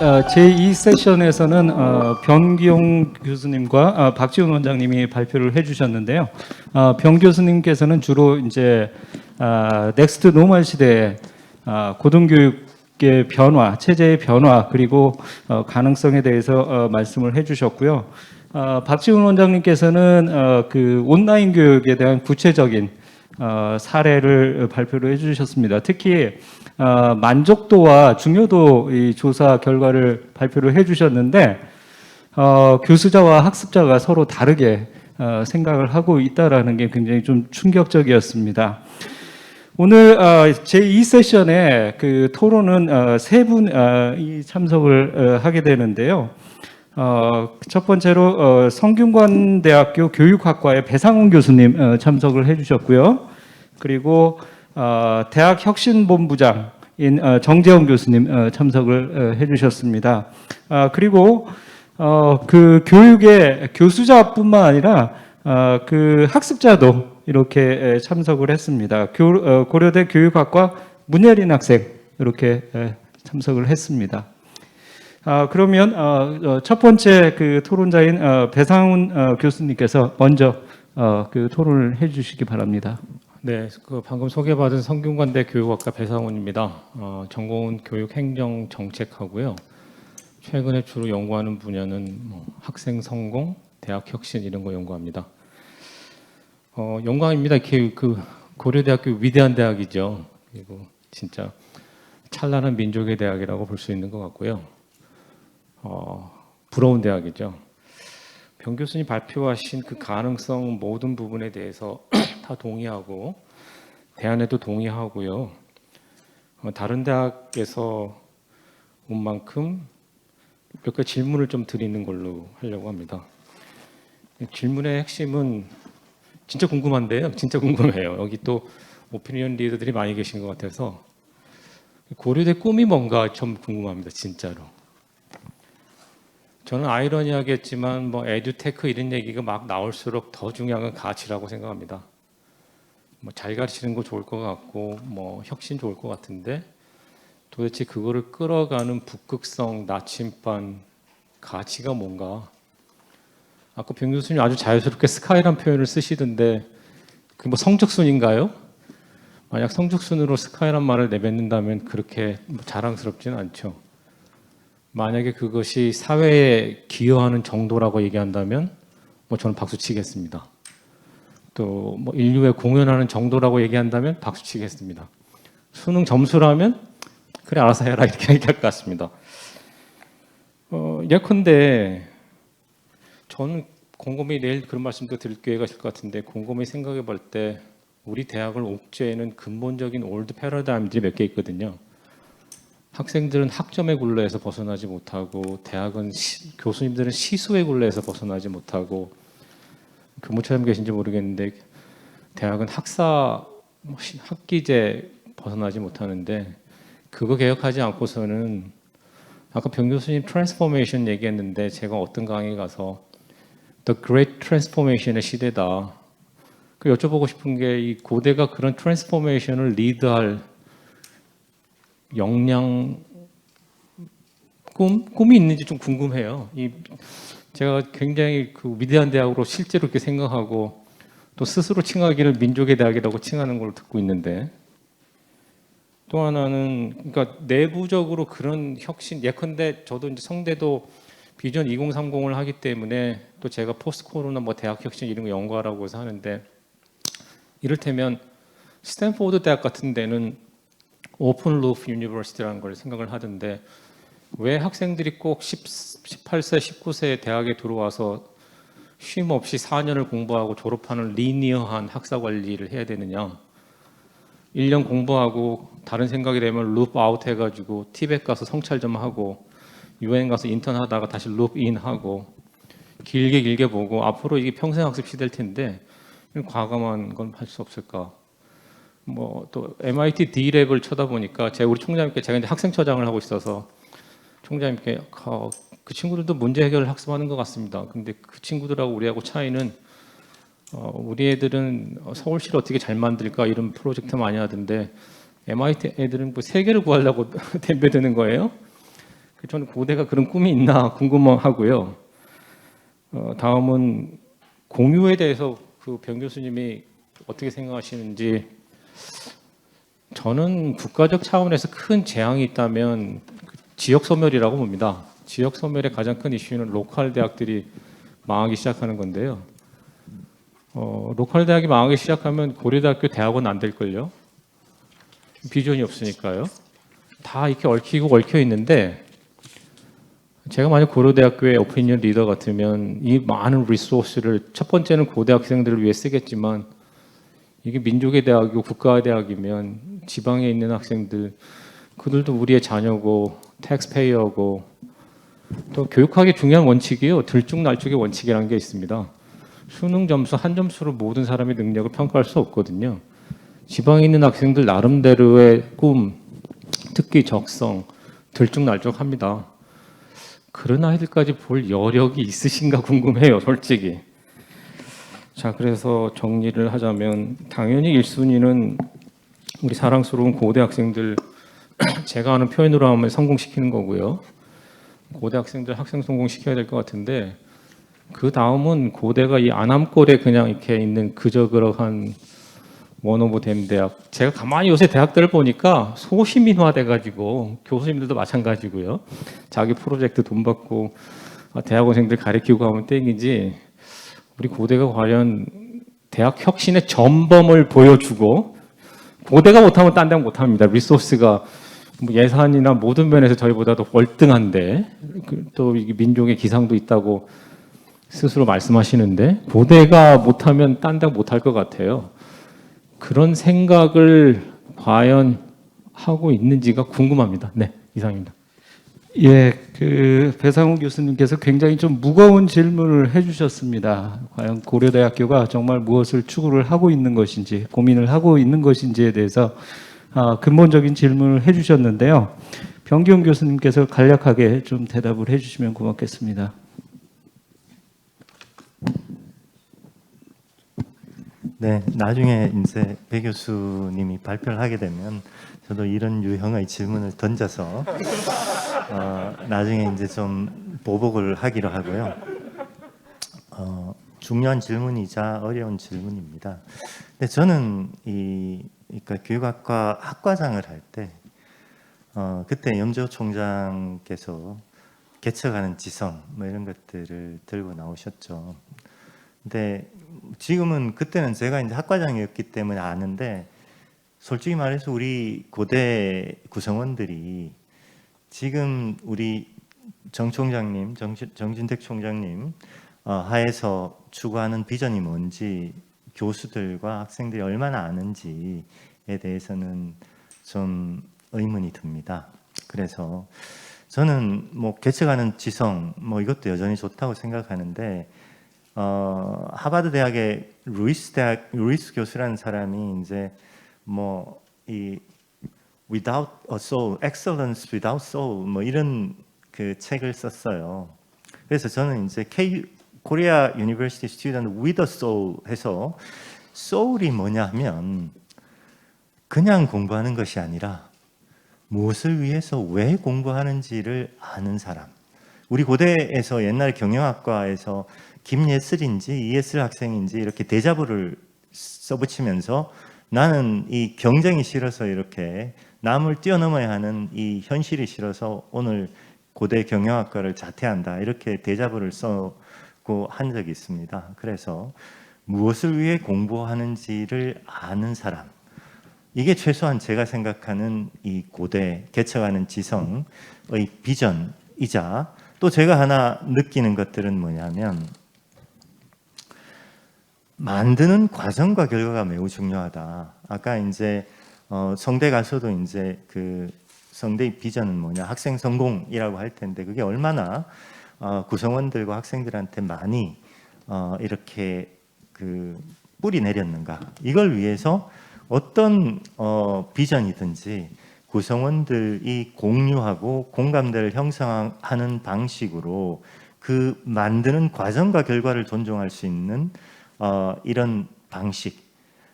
어, 제2 세션에서는 어, 변기용 교수님과 어, 박지훈 원장님이 발표를 해주셨는데요. 어, 변 교수님께서는 주로 이제 아, 넥스트 노멀 시대의 아, 고등교육의 변화, 체제의 변화 그리고 어, 가능성에 대해서 어, 말씀을 해주셨고요. 어, 박지훈 원장님께서는 어, 그 온라인 교육에 대한 구체적인 어, 사례를 발표를 해주셨습니다. 특히 어, 만족도와 중요도 이 조사 결과를 발표를 해주셨는데 어, 교수자와 학습자가 서로 다르게 어, 생각을 하고 있다라는 게 굉장히 좀 충격적이었습니다. 오늘 어, 제2 세션에 그 토론은 어, 세 분이 참석을 어, 하게 되는데요. 어, 첫 번째로 어, 성균관대학교 교육학과의 배상훈 교수님 어, 참석을 해주셨고요. 그리고 어, 대학 혁신본부장인 어, 정재원 교수님 어, 참석을 어, 해주셨습니다. 아, 그리고 어, 그 교육의 교수자뿐만 아니라 어, 그 학습자도 이렇게 에, 참석을 했습니다. 교, 어, 고려대 교육학과 문예린 학생 이렇게 에, 참석을 했습니다. 아, 그러면 어, 어, 첫 번째 그 토론자인 어, 배상훈 어, 교수님께서 먼저 어, 그 토론을 해주시기 바랍니다. 네, 그 방금 소개받은 성균관대 교육학과 배상훈입니다. 어, 전공은 교육행정정책하고요. 최근에 주로 연구하는 분야는 뭐 학생 성공, 대학 혁신 이런 거 연구합니다. 어, 영광입니다. 이렇게 그 고려대학교 위대한 대학이죠. 그리고 진짜 찬란한 민족의 대학이라고 볼 수 있는 것 같고요. 어, 부러운 대학이죠. 병 교수님 발표하신 그 가능성 모든 부분에 대해서 다 동의하고 대안에도 동의하고요. 어, 다른 대학에서 온 만큼 몇 가지 질문을 좀 드리는 걸로 하려고 합니다. 질문의 핵심은 진짜 궁금한데요. 진짜 궁금해요. 여기 또 오피니언 리더들이 많이 계신 것 같아서 고려대 꿈이 뭔가 좀 궁금합니다. 진짜로. 저는 아이러니하겠지만 뭐 에듀테크 이런 얘기가 막 나올수록 더 중요한 건 가치라고 생각합니다. 뭐잘 가르치는 거 좋을 것 같고 뭐 혁신 좋을 것 같은데 도대체 그거를 끌어가는 북극성 나침반 가치가 뭔가 아까 병 교수님 아주 자연스럽게 스카이란 표현을 쓰시던데 그 뭐 성적순인가요? 만약 성적순으로 스카이란 말을 내뱉는다면 그렇게 뭐 자랑스럽지는 않죠. 만약에 그것이 사회에 기여하는 정도라고 얘기한다면 뭐 저는 박수 치겠습니다. 또 뭐 인류에 공연하는 정도라고 얘기한다면 박수 치겠습니다. 수능 점수라면 그래 알아서 해라 이렇게 얘기할 것 같습니다. 어, 예컨대 저는 곰곰이 내일 그런 말씀도 드릴 기회가 있을 것 같은데 곰곰이 생각해 볼 때 우리 대학을 옥죄는 근본적인 올드 패러다임들이 몇 개 있거든요. 학생들은 학점의 굴레에서 벗어나지 못하고 대학은 시- 교수님들은 시수의 굴레에서 벗어나지 못하고 교무처럼 계신지 모르겠는데 대학은 학사 뭐 시- 학기제 벗어나지 못하는데 그거 개혁하지 않고서는 아까 병 교수님 트랜스포메이션 얘기했는데 제가 어떤 강의 가서 The Great Transformation의 시대다. 그 여쭤보고 싶은 게 이 고대가 그런 트랜스포메이션을 리드할 역량 꿈 꿈이 있는지 좀 궁금해요. 이 제가 굉장히 그 위대한 대학으로 실제로 이렇게 생각하고 또 스스로 칭하기를 민족의 대학이라고 칭하는 걸 듣고 있는데 또 하나는 그러니까 내부적으로 그런 혁신 예컨대 저도 이제 성대도 비전 2030을 하기 때문에 또 제가 포스트 코로나 뭐 대학 혁신 이런 거 연구하라고 해서 하는데 이를테면 스탠포드 대학 같은 데는 오픈 루프 유니버시티라는 걸 생각을 하던데 왜 학생들이 꼭 10, 18세, 19세에 대학에 들어와서 쉼 없이 4년을 공부하고 졸업하는 리니어한 학사 관리를 해야 되느냐? 1년 공부하고 다른 생각이 되면 룹 아웃 해가지고 티벳 가서 성찰 좀 하고 유엔 가서 인턴 하다가 다시 룹 인 하고 길게 길게 보고 앞으로 이게 평생 학습 시대일 텐데 과감한 건 할 수 없을까? 뭐 또 MIT D랩을 쳐다보니까 제가 우리 총장님께 제가 이제 학생처장을 하고 있어서 총장님께 어, 그 친구들도 문제 해결을 학습하는 것 같습니다. 근데 그 친구들하고 우리하고 차이는 어, 우리 애들은 서울시를 어떻게 잘 만들까 이런 프로젝트 많이 하던데 MIT 애들은 뭐 세계를 구하려고 덤벼드는 거예요. 저는 고대가 그런 꿈이 있나 궁금하고요. 어, 다음은 공유에 대해서 그 병 교수님이 어떻게 생각하시는지 저는 국가적 차원에서 큰 재앙이 있다면 그 지역 소멸이라고 봅니다. 지역 소멸의 가장 큰 이슈는 로컬 대학들이 망하기 시작하는 건데요. 어, 로컬 대학이 망하기 시작하면 고려대학교 대학원 안 될걸요? 비전이 없으니까요. 다 이렇게 얽히고 얽혀 있는데 제가 만약 고려대학교의 오피니언 리더 같으면 이 많은 리소스를 첫 번째는 고대학생들을 위해 쓰겠지만 이게 민족의 대학이고 국가의 대학이면 지방에 있는 학생들 그들도 우리의 자녀고 텍스페이어고 또 교육학의 중요한 원칙이요 들쭉날쭉의 원칙이라는 게 있습니다. 수능 점수 한 점수로 모든 사람의 능력을 평가할 수 없거든요. 지방에 있는 학생들 나름대로의 꿈, 특기 적성 들쭉날쭉합니다. 그런 아이들까지 볼 여력이 있으신가 궁금해요, 솔직히. 자, 그래서 정리를 하자면 당연히 1순위는 우리 사랑스러운 고대 학생들 제가 아는 표현으로 하면 성공시키는 거고요. 고대 학생들 학생 성공시켜야 될 것 같은데 그 다음은 고대가 이 안암골에 그냥 이렇게 있는 그저 그러한 원오브 댐 대학. 제가 가만히 요새 대학들을 보니까 소시민화돼 가지고 교수님들도 마찬가지고요. 자기 프로젝트 돈 받고 아, 대학원생들 가르치고 하면 땡이지. 우리 고대가 과연 대학 혁신의 전범을 보여주고 고대가 못하면 딴 데는 못합니다. 리소스가 뭐 예산이나 모든 면에서 저희보다도 월등한데 그또 이게 민족의 기상도 있다고 스스로 말씀하시는데 고대가 못하면 딴 데 못할 것 같아요. 그런 생각을 과연 하고 있는지가 궁금합니다. 네, 이상입니다. 예, 그 배상훈 교수님께서 굉장히 좀 무거운 질문을 해주셨습니다. 과연 고려대학교가 정말 무엇을 추구를 하고 있는 것인지 고민을 하고 있는 것인지에 대해서 아, 근본적인 질문을 해주셨는데요. 병기용 교수님께서 간략하게 좀 대답을 해주시면 고맙겠습니다. 네, 나중에 이제 배 교수님이 발표를 하게 되면 저도 이런 유형의 질문을 던져서 어, 나중에 이제 좀 보복을 하기로 하고요. 어, 중요한 질문이자 어려운 질문입니다. 근데 저는 이 그러니까 교육학과 학과장을 할 때 어, 그때 염조 총장께서 개척하는 지성 뭐 이런 것들을 들고 나오셨죠. 근데 지금은 그때는 제가 이제 학과장이었기 때문에 아는데 솔직히 말해서 우리 고대 구성원들이 지금 우리 정 총장님, 정, 정진택 총장님 어, 하에서 추구하는 비전이 뭔지 교수들과 학생들이 얼마나 아는지에 대해서는 좀 의문이 듭니다. 그래서 저는 뭐 개척하는 지성 뭐 이것도 여전히 좋다고 생각하는데 어, 하버드 대학의 루이스 대학 루이스 교수라는 사람이 이제 뭐 이 without a soul, excellence without soul 뭐 이런 그 책을 썼어요. 그래서 저는 이제 K 코리아 유니버시티 스튜던트 a soul 해서 soul이 뭐냐면 그냥 공부하는 것이 아니라 무엇을 위해서 왜 공부하는지를 아는 사람. 우리 고대에서 옛날 경영학과에서 김예슬인지 이예슬 학생인지 이렇게 대자보를 써붙이면서 나는 이 경쟁이 싫어서 이렇게 남을 뛰어넘어야 하는 이 현실이 싫어서 오늘 고대 경영학과를 자퇴한다 이렇게 대자보를 써 고 한 적이 있습니다. 그래서 무엇을 위해 공부하는지를 아는 사람 이게 최소한 제가 생각하는 이 고대 개척하는 지성의 비전이자 또 제가 하나 느끼는 것들은 뭐냐면 만드는 과정과 결과가 매우 중요하다. 아까 이제 어, 성대 가서도 이제 그 성대의 비전은 뭐냐 학생 성공이라고 할 텐데 그게 얼마나 어, 구성원들과 학생들한테 많이 어, 이렇게 그 뿌리 내렸는가 이걸 위해서 어떤 어, 비전이든지 구성원들이 공유하고 공감대를 형성하는 방식으로 그 만드는 과정과 결과를 존중할 수 있는 어, 이런 방식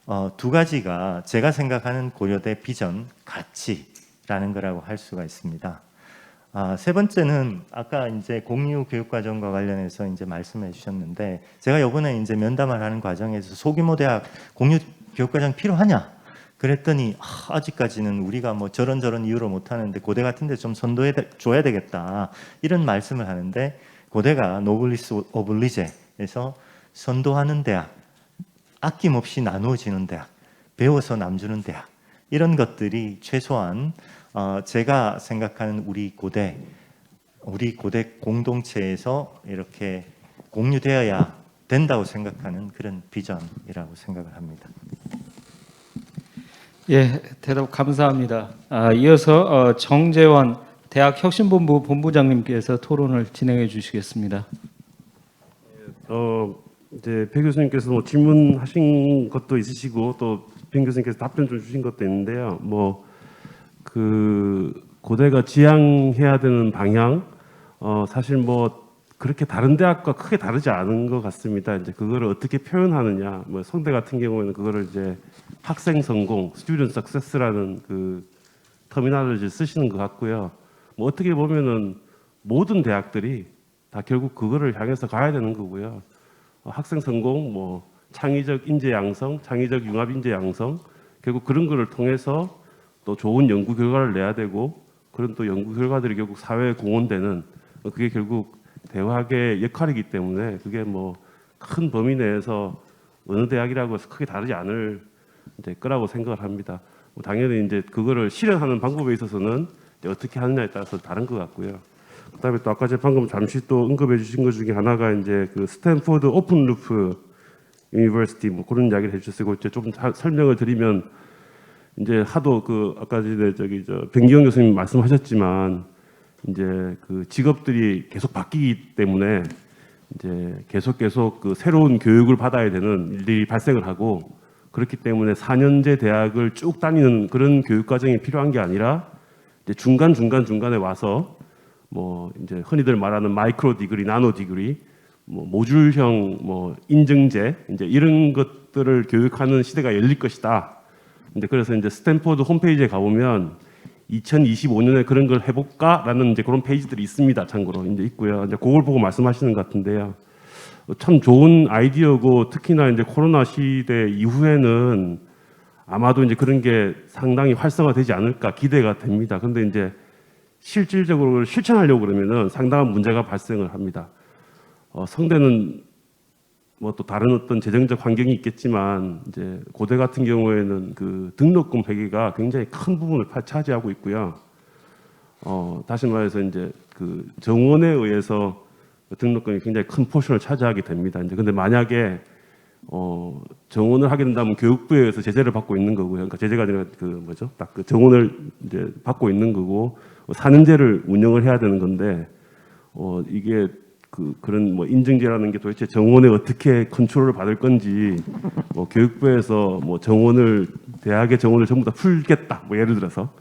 어, 두 가지가 제가 생각하는 고려대 비전 가치라는 거라고 할 수가 있습니다. 아, 세 번째는 아까 이제 공유 교육 과정과 관련해서 이제 말씀해 주셨는데 제가 이번에 이제 면담을 하는 과정에서 소규모 대학 공유 교육 과정 필요하냐? 그랬더니 아, 아직까지는 우리가 뭐 저런 저런 이유로 못 하는데 고대 같은데 좀 선도해 돼- 줘야 되겠다 이런 말씀을 하는데 고대가 노블리스 오블리제에서 선도하는 대학 아낌없이 나누어지는 대학 배워서 남주는 대학 이런 것들이 최소한 어, 제가 생각하는 우리 고대 우리 고대 공동체에서 이렇게 공유되어야 된다고 생각하는 그런 비전이라고 생각을 합니다. 예, 대답 감사합니다. 아, 이어서 어, 정재원 대학 혁신본부 본부장님께서 토론을 진행해 주시겠습니다. 어 이제 배 교수님께서 뭐 질문하신 것도 있으시고 또변 교수님께서 답변 좀 주신 것도 있는데요. 뭐 그 고대가 지향해야 되는 방향 어 사실 뭐 그렇게 다른 대학과 크게 다르지 않은 것 같습니다. 이제 그거를 어떻게 표현하느냐. 뭐 성대 같은 경우에는 그거를 이제 학생 성공, student success라는 그 터미널을 쓰시는 것 같고요. 뭐 어떻게 보면은 모든 대학들이 다 결국 그거를 향해서 가야 되는 거고요. 어, 학생 성공, 뭐 창의적 인재 양성, 창의적 융합 인재 양성, 결국 그런 거를 통해서 또 좋은 연구 결과를 내야 되고 그런 또 연구 결과들이 결국 사회에 공헌되는 어, 그게 결국 대학의 역할이기 때문에 그게 뭐 큰 범위 내에서 어느 대학이라고 해서 크게 다르지 않을 이제 거라고 생각을 합니다. 뭐 당연히 이제 그거를 실현하는 방법에 있어서는 어떻게 하느냐에 따라서 다른 것 같고요. 그다음에 또 아까 방금 잠시 또 언급해 주신 것 중에 하나가 이제 그 스탠포드 오픈 루프 유니버시티 뭐 그런 이야기를 해주셨고 이제 좀 사- 설명을 드리면 이제 하도 그 아까 전에 저기 저 변기영 교수님 말씀하셨지만 이제 그 직업들이 계속 바뀌기 때문에 이제 계속 계속 그 새로운 교육을 받아야 되는 일들이 발생을 하고 그렇기 때문에 4년제 대학을 쭉 다니는 그런 교육 과정이 필요한 게 아니라 이제 중간 중간 중간에 와서 뭐 이제 흔히들 말하는 마이크로 디그리, 나노 디그리, 뭐 모듈형 뭐 인증제 이제 이런 것들을 교육하는 시대가 열릴 것이다. 이제 그래서 이제 스탠포드 홈페이지에 가보면 2025년에 그런 걸 해볼까라는 이제 그런 페이지들이 있습니다. 참고로 이제 있고요. 이제 그걸 보고 말씀하시는 것 같은데요. 어, 참 좋은 아이디어고 특히나 이제 코로나 시대 이후에는 아마도 이제 그런 게 상당히 활성화되지 않을까 기대가 됩니다. 근데 이제 실질적으로 실천하려고 그러면은 상당한 문제가 발생을 합니다. 어, 성대는 뭐 또 다른 어떤 재정적 환경이 있겠지만 이제 고대 같은 경우에는 그 등록금 회계가 굉장히 큰 부분을 파- 차지하고 있고요. 어, 다시 말해서 이제 그 정원에 의해서 그 등록금이 굉장히 큰 포션을 차지하게 됩니다. 이제 근데 만약에 어, 정원을 하게 된다면 교육부에 의해서 제재를 받고 있는 거고요. 그러니까 제재가 아니라 그 뭐죠? 딱 그 정원을 이제 받고 있는 거고 어, 사년제를 운영을 해야 되는 건데 어, 이게 그 그런 뭐 인증제라는 게 도대체 정원에 어떻게 컨트롤을 받을 건지 뭐 교육부에서 뭐 정원을 대학의 정원을 전부 다 풀겠다 뭐 예를 들어서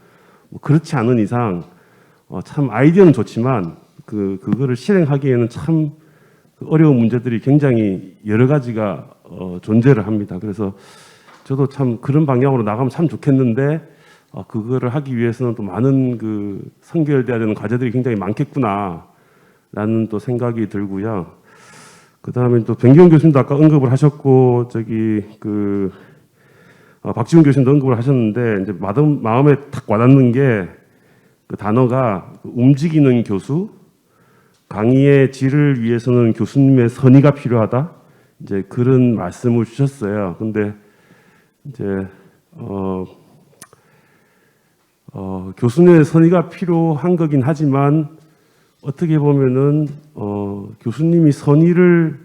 뭐 그렇지 않은 이상 어, 참 아이디어는 좋지만 그 그거를 실행하기에는 참그 어려운 문제들이 굉장히 여러 가지가 어, 존재를 합니다. 그래서 저도 참 그런 방향으로 나가면 참 좋겠는데 어, 그거를 하기 위해서는 또 많은 그 선결돼야 되는 과제들이 굉장히 많겠구나 라는 또 생각이 들고요. 그 다음에 또 변경 교수님도 아까 언급을 하셨고 저기 그 어, 박지훈 교수님도 언급을 하셨는데 이제 마음, 마음에 탁 와닿는 게 그 단어가 움직이는 교수, 강의의 질을 위해서는 교수님의 선의가 필요하다. 이제 그런 말씀을 주셨어요. 근데 이제 어, 어, 교수님의 선의가 필요한 거긴 하지만 어떻게 보면은 어, 교수님이 선의를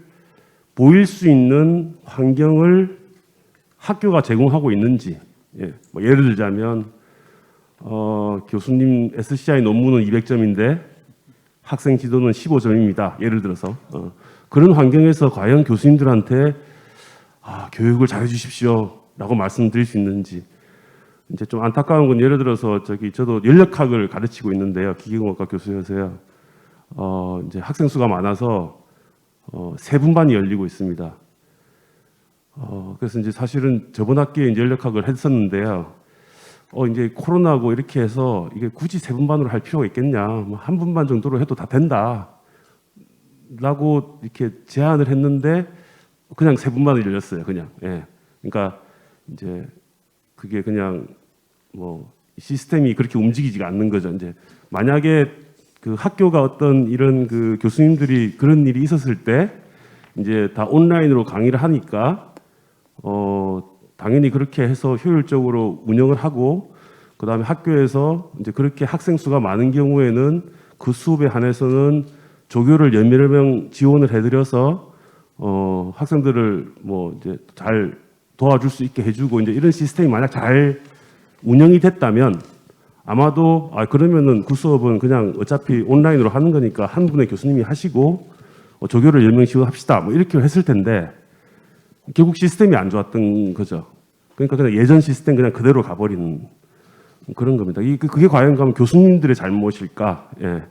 보일 수 있는 환경을 학교가 제공하고 있는지 예, 뭐 예를 들자면 어, 교수님 SCI 논문은 200점인데 학생 지도는 15점입니다. 예를 들어서 어, 그런 환경에서 과연 교수님들한테 아, 교육을 잘해 주십시오라고 말씀드릴 수 있는지 이제 좀 안타까운 건 예를 들어서 저기 저도 연력학을 가르치고 있는데요. 기계공학과 교수여서요. 어, 이제 학생 수가 많아서 어, 세 분반이 열리고 있습니다. 어, 그래서 이제 사실은 저번 학기에 이제 연력학을 했었는데요. 어 이제 코로나고 이렇게 해서 이게 굳이 세 분반으로 할 필요가 있겠냐? 뭐 한 분반 정도로 해도 다 된다. 라고 이렇게 제안을 했는데 그냥 세 분만을 열렸어요. 그냥. 예. 그러니까 이제 그게 그냥 뭐 시스템이 그렇게 움직이지가 않는 거죠. 이제 만약에 그 학교가 어떤 이런 그 교수님들이 그런 일이 있었을 때 이제 다 온라인으로 강의를 하니까 어 당연히 그렇게 해서 효율적으로 운영을 하고 그다음에 학교에서 이제 그렇게 학생 수가 많은 경우에는 그 수업에 한해서는 조교를 여러 명 지원을 해드려서 어 학생들을 뭐 이제 잘 도와줄 수 있게 해주고 이제 이런 시스템이 만약 잘 운영이 됐다면 아마도 아 그러면은 그 수업은 그냥 어차피 온라인으로 하는 거니까 한 분의 교수님이 하시고 어, 조교를 열명 지원합시다 뭐 이렇게 했을 텐데 결국 시스템이 안 좋았던 거죠. 그러니까 그냥 예전 시스템 그냥 그대로 가버리는 그런 겁니다. 이 그- 그게 과연 그럼 교수님들의 잘못일까? 예.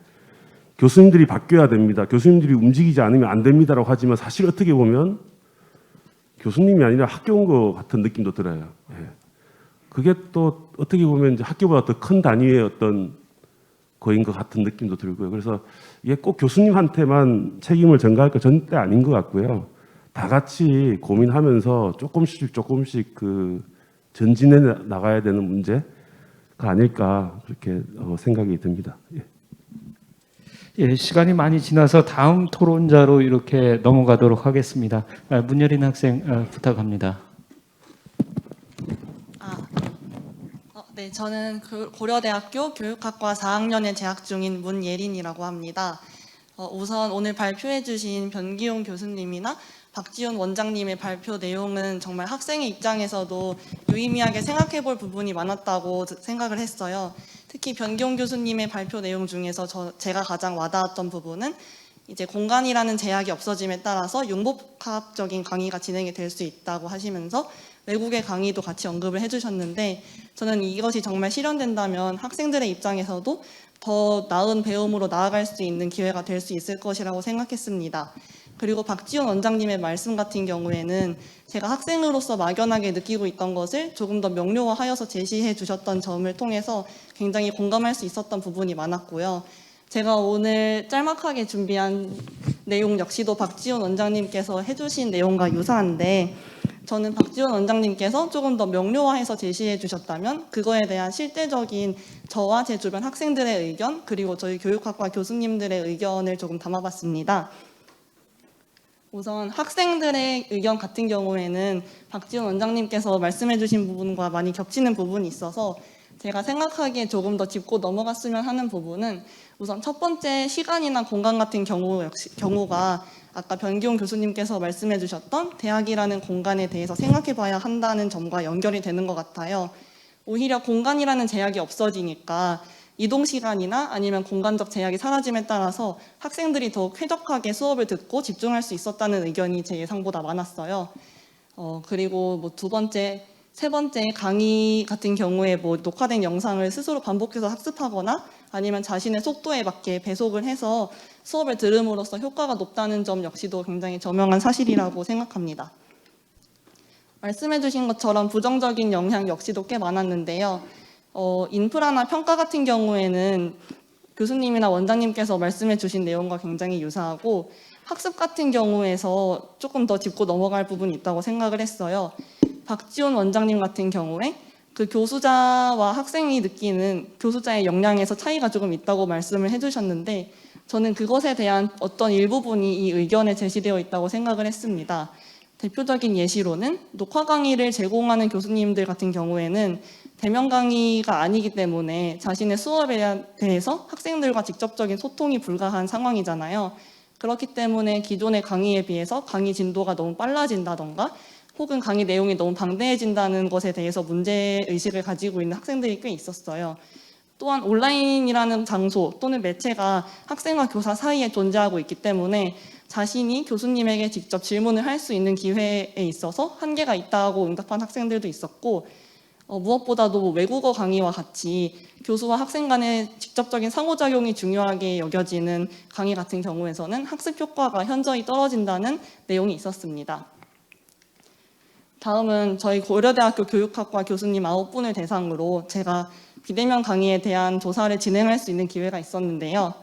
교수님들이 바뀌어야 됩니다. 교수님들이 움직이지 않으면 안 됩니다라고 하지만 사실 어떻게 보면 교수님이 아니라 학교 온 것 같은 느낌도 들어요. 예. 그게 또 어떻게 보면 학교보다 더 큰 단위의 어떤 거인 것 같은 느낌도 들고요. 그래서 이게 꼭 교수님한테만 책임을 전가할 거 절대 아닌 것 같고요. 다 같이 고민하면서 조금씩 조금씩 그 전진해 나가야 되는 문제가 아닐까 그렇게 어, 생각이 듭니다. 예. 예, 시간이 많이 지나서 다음 토론자로 이렇게 넘어가도록 하겠습니다. 아, 문여린 학생 아, 부탁합니다. 아, 어, 네, 저는 그 고려대학교 교육학과 4학년에 재학 중인 문예린이라고 합니다. 어, 우선 오늘 발표해 주신 변기용 교수님이나 박지훈 원장님의 발표 내용은 정말 학생의 입장에서도 유의미하게 생각해 볼 부분이 많았다고 생각을 했어요. 특히 변기용 교수님의 발표 내용 중에서 저, 제가 가장 와닿았던 부분은 이제 공간이라는 제약이 없어짐에 따라서 융복합적인 강의가 진행이 될 수 있다고 하시면서 외국의 강의도 같이 언급을 해주셨는데 저는 이것이 정말 실현된다면 학생들의 입장에서도 더 나은 배움으로 나아갈 수 있는 기회가 될 수 있을 것이라고 생각했습니다. 그리고 박지원 원장님의 말씀 같은 경우에는 제가 학생으로서 막연하게 느끼고 있던 것을 조금 더 명료화하여서 제시해 주셨던 점을 통해서 굉장히 공감할 수 있었던 부분이 많았고요. 제가 오늘 짤막하게 준비한 내용 역시도 박지원 원장님께서 해주신 내용과 유사한데 저는 박지원 원장님께서 조금 더 명료화해서 제시해 주셨다면 그거에 대한 실제적인 저와 제 주변 학생들의 의견 그리고 저희 교육학과 교수님들의 의견을 조금 담아봤습니다. 우선 학생들의 의견 같은 경우에는 박지원 원장님께서 말씀해 주신 부분과 많이 겹치는 부분이 있어서 제가 생각하기에 조금 더 짚고 넘어갔으면 하는 부분은 우선 첫 번째 시간이나 공간 같은 경우 역시 경우가 아까 변기용 교수님께서 말씀해 주셨던 대학이라는 공간에 대해서 생각해 봐야 한다는 점과 연결이 되는 것 같아요. 오히려 공간이라는 제약이 없어지니까 이동 시간이나 아니면 공간적 제약이 사라짐에 따라서 학생들이 더 쾌적하게 수업을 듣고 집중할 수 있었다는 의견이 제 예상보다 많았어요. 어, 그리고 뭐 두 번째, 세 번째 강의 같은 경우에 뭐 녹화된 영상을 스스로 반복해서 학습하거나 아니면 자신의 속도에 맞게 배속을 해서 수업을 들음으로써 효과가 높다는 점 역시도 굉장히 저명한 사실이라고 생각합니다. 말씀해주신 것처럼 부정적인 영향 역시도 꽤 많았는데요. 어, 인프라나 평가 같은 경우에는 교수님이나 원장님께서 말씀해주신 내용과 굉장히 유사하고 학습 같은 경우에서 조금 더 짚고 넘어갈 부분이 있다고 생각을 했어요. 박지원 원장님 같은 경우에 그 교수자와 학생이 느끼는 교수자의 역량에서 차이가 조금 있다고 말씀을 해주셨는데 저는 그것에 대한 어떤 일부분이 이 의견에 제시되어 있다고 생각을 했습니다. 대표적인 예시로는 녹화 강의를 제공하는 교수님들 같은 경우에는 대면 강의가 아니기 때문에 자신의 수업에 대해서 학생들과 직접적인 소통이 불가한 상황이잖아요. 그렇기 때문에 기존의 강의에 비해서 강의 진도가 너무 빨라진다던가 혹은 강의 내용이 너무 방대해진다는 것에 대해서 문제의식을 가지고 있는 학생들이 꽤 있었어요. 또한 온라인이라는 장소 또는 매체가 학생과 교사 사이에 존재하고 있기 때문에 자신이 교수님에게 직접 질문을 할 수 있는 기회에 있어서 한계가 있다고 응답한 학생들도 있었고 어, 무엇보다도 뭐 외국어 강의와 같이 교수와 학생 간의 직접적인 상호작용이 중요하게 여겨지는 강의 같은 경우에서는 학습 효과가 현저히 떨어진다는 내용이 있었습니다. 다음은 저희 고려대학교 교육학과 교수님 9분을 대상으로 제가 비대면 강의에 대한 조사를 진행할 수 있는 기회가 있었는데요.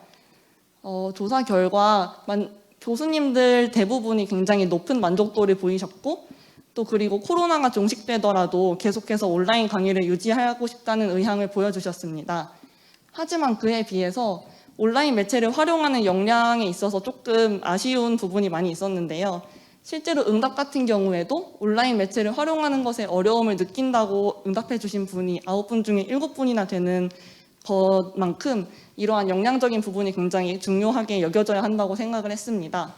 어, 조사 결과 만- 교수님들 대부분이 굉장히 높은 만족도를 보이셨고 또 그리고 코로나가 종식되더라도 계속해서 온라인 강의를 유지하고 싶다는 의향을 보여주셨습니다. 하지만 그에 비해서 온라인 매체를 활용하는 역량에 있어서 조금 아쉬운 부분이 많이 있었는데요. 실제로 응답 같은 경우에도 온라인 매체를 활용하는 것에 어려움을 느낀다고 응답해 주신 분이 9분 중에 7분이나 되는 것만큼 이러한 역량적인 부분이 굉장히 중요하게 여겨져야 한다고 생각을 했습니다.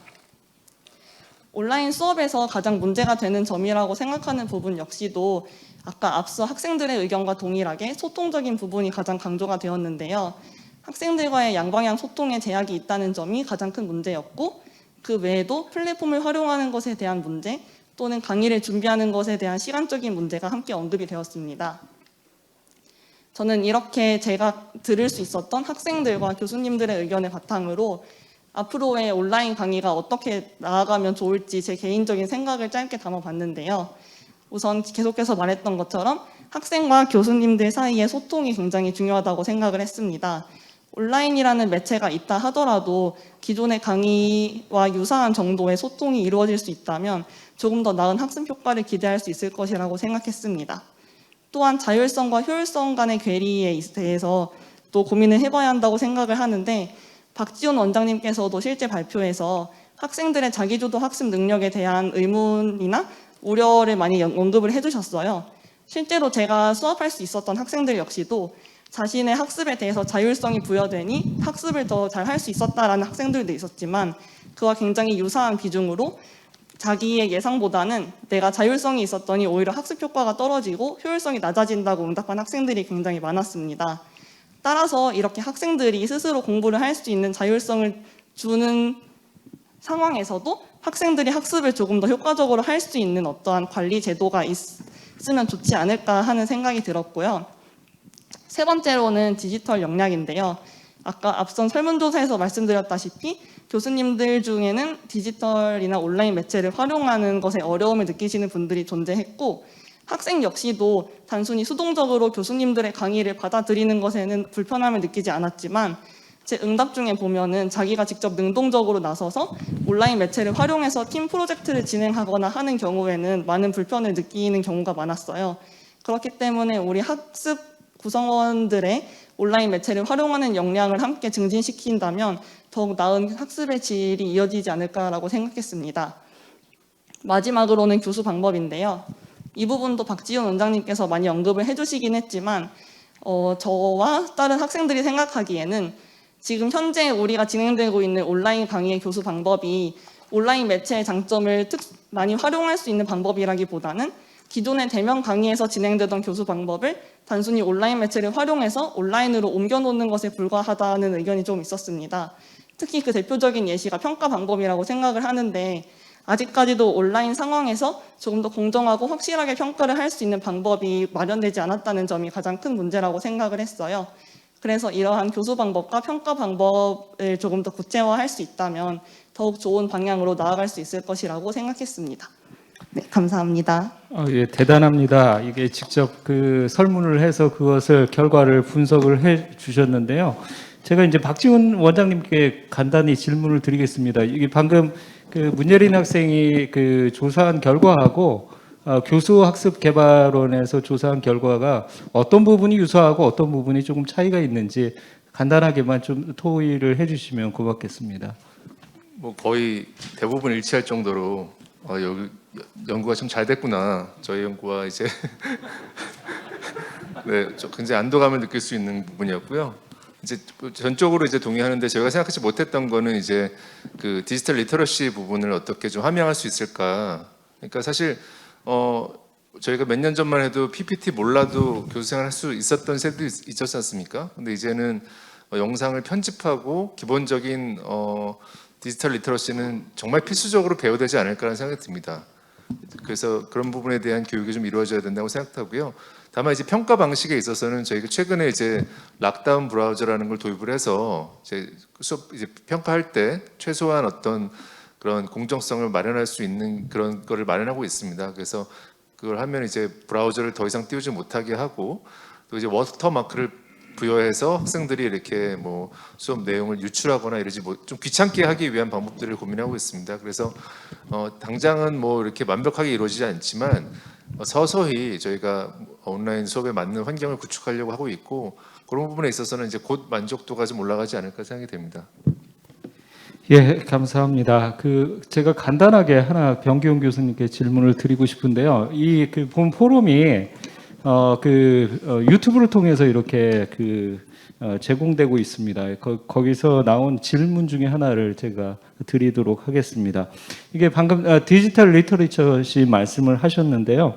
온라인 수업에서 가장 문제가 되는 점이라고 생각하는 부분 역시도 아까 앞서 학생들의 의견과 동일하게 소통적인 부분이 가장 강조가 되었는데요. 학생들과의 양방향 소통에 제약이 있다는 점이 가장 큰 문제였고 그 외에도 플랫폼을 활용하는 것에 대한 문제 또는 강의를 준비하는 것에 대한 시간적인 문제가 함께 언급이 되었습니다. 저는 이렇게 제가 들을 수 있었던 학생들과 교수님들의 의견을 바탕으로 앞으로의 온라인 강의가 어떻게 나아가면 좋을지 제 개인적인 생각을 짧게 담아봤는데요. 우선 계속해서 말했던 것처럼 학생과 교수님들 사이의 소통이 굉장히 중요하다고 생각을 했습니다. 온라인이라는 매체가 있다 하더라도 기존의 강의와 유사한 정도의 소통이 이루어질 수 있다면 조금 더 나은 학습 효과를 기대할 수 있을 것이라고 생각했습니다. 또한 자율성과 효율성 간의 괴리에 대해서 또 고민을 해봐야 한다고 생각을 하는데 박지원 원장님께서도 실제 발표에서 학생들의 자기주도 학습 능력에 대한 의문이나 우려를 많이 연- 언급을 해주셨어요. 실제로 제가 수업할 수 있었던 학생들 역시도 자신의 학습에 대해서 자율성이 부여되니 학습을 더 잘 할 수 있었다라는 학생들도 있었지만 그와 굉장히 유사한 비중으로 자기의 예상보다는 내가 자율성이 있었더니 오히려 학습 효과가 떨어지고 효율성이 낮아진다고 응답한 학생들이 굉장히 많았습니다. 따라서 이렇게 학생들이 스스로 공부를 할 수 있는 자율성을 주는 상황에서도 학생들이 학습을 조금 더 효과적으로 할 수 있는 어떠한 관리 제도가 있으면 좋지 않을까 하는 생각이 들었고요. 세 번째로는 디지털 역량인데요. 아까 앞선 설문조사에서 말씀드렸다시피 교수님들 중에는 디지털이나 온라인 매체를 활용하는 것에 어려움을 느끼시는 분들이 존재했고 학생 역시도 단순히 수동적으로 교수님들의 강의를 받아들이는 것에는 불편함을 느끼지 않았지만 제 응답 중에 보면은 자기가 직접 능동적으로 나서서 온라인 매체를 활용해서 팀 프로젝트를 진행하거나 하는 경우에는 많은 불편을 느끼는 경우가 많았어요. 그렇기 때문에 우리 학습 구성원들의 온라인 매체를 활용하는 역량을 함께 증진시킨다면 더욱 나은 학습의 질이 이어지지 않을까라고 생각했습니다. 마지막으로는 교수 방법인데요. 이 부분도 박지훈 원장님께서 많이 언급을 해주시긴 했지만 어, 저와 다른 학생들이 생각하기에는 지금 현재 우리가 진행되고 있는 온라인 강의의 교수 방법이 온라인 매체의 장점을 특, 많이 활용할 수 있는 방법이라기보다는 기존의 대면 강의에서 진행되던 교수 방법을 단순히 온라인 매체를 활용해서 온라인으로 옮겨놓는 것에 불과하다는 의견이 좀 있었습니다. 특히 그 대표적인 예시가 평가 방법이라고 생각을 하는데 아직까지도 온라인 상황에서 조금 더 공정하고 확실하게 평가를 할 수 있는 방법이 마련되지 않았다는 점이 가장 큰 문제라고 생각을 했어요. 그래서 이러한 교수 방법과 평가 방법을 조금 더 구체화할 수 있다면 더욱 좋은 방향으로 나아갈 수 있을 것이라고 생각했습니다. 네, 감사합니다. 어, 예, 대단합니다. 이게 직접 그 설문을 해서 그것을 결과를 분석을 해 주셨는데요. 제가 이제 박지훈 원장님께 간단히 질문을 드리겠습니다. 이게 방금 그 문예린 학생이 그 조사한 결과하고 어, 교수 학습 개발원에서 조사한 결과가 어떤 부분이 유사하고 어떤 부분이 조금 차이가 있는지 간단하게만 좀 토의를 해주시면 고맙겠습니다. 뭐 거의 대부분 일치할 정도로 어, 여기 연구가 좀잘 됐구나. 저희 연구와 이제 네, 저 굉장히 안도감을 느낄 수 있는 부분이었고요. 이제 전적으로 이제 동의하는데 저희가 생각하지 못했던 거는 이제 그 디지털 리터러시 부분을 어떻게 좀 함양할 수 있을까. 그러니까 사실 어 저희가 몇 년 전만 해도 PPT 몰라도 교수생활 할 수 있었던 세대도 있- 있었지 않습니까? 근데 이제는 어, 영상을 편집하고 기본적인 어 디지털 리터러시는 정말 필수적으로 배워야 되지 않을까라는 생각이 듭니다. 그래서 그런 부분에 대한 교육이 좀 이루어져야 된다고 생각하고요. 다만 이제 평가 방식에 있어서는 저희가 최근에 이제 락다운 브라우저라는 걸 도입을 해서 이제 수업 이제 평가할 때 최소한 어떤 그런 공정성을 마련할 수 있는 그런 거를 마련하고 있습니다. 그래서 그걸 하면 이제 브라우저를 더 이상 띄우지 못하게 하고 또 이제 워터마크를 부여해서 학생들이 이렇게 뭐 수업 내용을 유출하거나 이러지 뭐 좀 귀찮게 하기 위한 방법들을 고민하고 있습니다. 그래서 어, 당장은 뭐 이렇게 완벽하게 이루어지지 않지만 어, 서서히 저희가 온라인 수업에 맞는 환경을 구축하려고 하고 있고 그런 부분에 있어서는 이제 곧 만족도가 좀 올라가지 않을까 생각이 됩니다. 예, 감사합니다. 그 제가 간단하게 하나 변기용 교수님께 질문을 드리고 싶은데요. 이 그 본 포럼이 어 그 어, 유튜브를 통해서 이렇게 그 어, 제공되고 있습니다. 거, 거기서 나온 질문 중에 하나를 제가 드리도록 하겠습니다. 이게 방금 어, 디지털 리터리처시 말씀을 하셨는데요.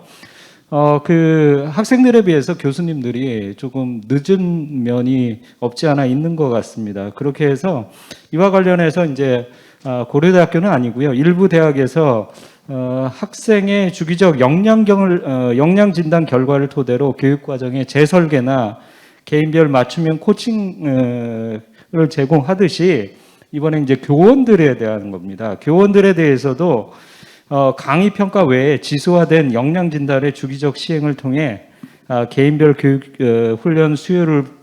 어, 그 학생들에 비해서 교수님들이 조금 늦은 면이 없지 않아 있는 것 같습니다. 그렇게 해서 이와 관련해서 이제 아, 고려대학교는 아니고요. 일부 대학에서 어, 학생의 주기적 역량경을 어, 역량 진단 결과를 토대로 교육 과정의 재설계나 개인별 맞춤형 코칭을 제공하듯이 이번에 이제 교원들에 대한 겁니다. 교원들에 대해서도 어, 강의 평가 외에 지수화된 역량 진단의 주기적 시행을 통해 아, 개인별 교육 어, 훈련 수요를 아,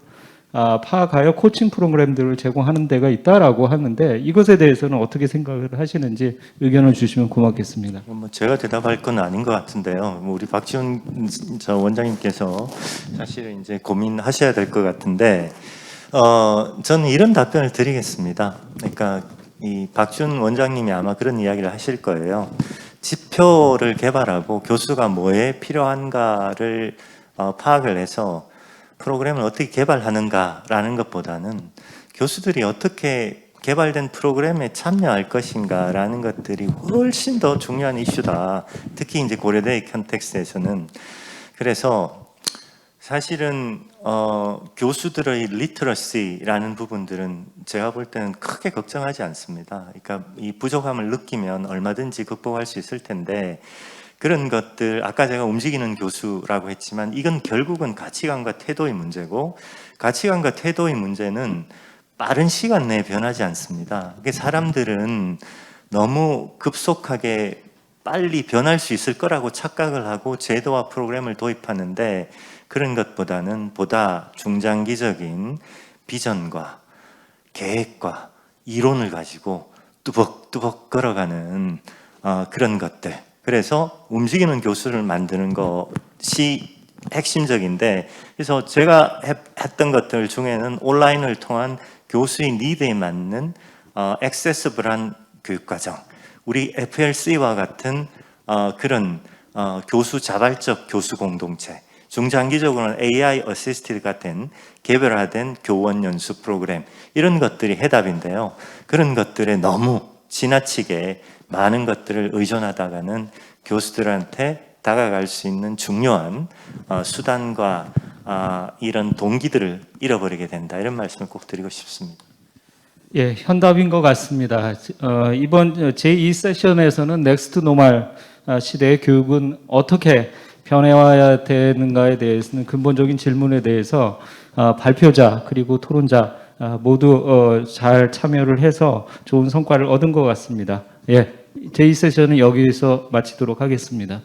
파악하여 코칭 프로그램들을 제공하는 데가 있다라고 하는데 이것에 대해서는 어떻게 생각을 하시는지 의견을 주시면 고맙겠습니다. 뭐 제가 대답할 건 아닌 것 같은데요. 뭐 우리 박지원 저 원장님께서 사실은 이제 고민하셔야 될 것 같은데, 어, 저는 이런 답변을 드리겠습니다. 그러니까 이 박지원 원장님이 아마 그런 이야기를 하실 거예요. 지표를 개발하고 교수가 뭐에 필요한가를 어, 파악을 해서 프로그램을 어떻게 개발하는가라는 것보다는 교수들이 어떻게 개발된 프로그램에 참여할 것인가라는 것들이 훨씬 더 중요한 이슈다. 특히 이제 고려대의 컨텍스트에서는 그래서 사실은 어, 교수들의 리터러시라는 부분들은 제가 볼 때는 크게 걱정하지 않습니다. 그러니까 이 부족함을 느끼면 얼마든지 극복할 수 있을 텐데 그런 것들 아까 제가 움직이는 교수라고 했지만 이건 결국은 가치관과 태도의 문제고 가치관과 태도의 문제는 빠른 시간 내에 변하지 않습니다. 사람들은 너무 급속하게 빨리 변할 수 있을 거라고 착각을 하고 제도와 프로그램을 도입하는데 그런 것보다는 보다 중장기적인 비전과 계획과 이론을 가지고 뚜벅뚜벅 걸어가는 어, 그런 것들. 그래서 움직이는 교수를 만드는 것이 핵심적인데 그래서 제가 했- 했던 것들 중에는 온라인을 통한 교수의 니드에 맞는 어, 액세서블한 교육과정 우리 FLC와 같은 어, 그런 어, 교수 자발적 교수 공동체 중장기적으로는 AI 어시스트가 된 개별화된 교원 연수 프로그램 이런 것들이 해답인데요. 그런 것들에 너무 지나치게 많은 것들을 의존하다가는 교수들한테 다가갈 수 있는 중요한 어, 수단과 아, 이런 동기들을 잃어버리게 된다 이런 말씀을 꼭 드리고 싶습니다. 예, 현답인 것 같습니다. 어, 이번 제2 세션에서는 넥스트 노말 아, 시대의 교육은 어떻게 변해와야 되는가에 대해서는 근본적인 질문에 대해서 아, 발표자 그리고 토론자 아, 모두 어, 잘 참여를 해서 좋은 성과를 얻은 것 같습니다. 예, 제2 세션은 여기서 마치도록 하겠습니다.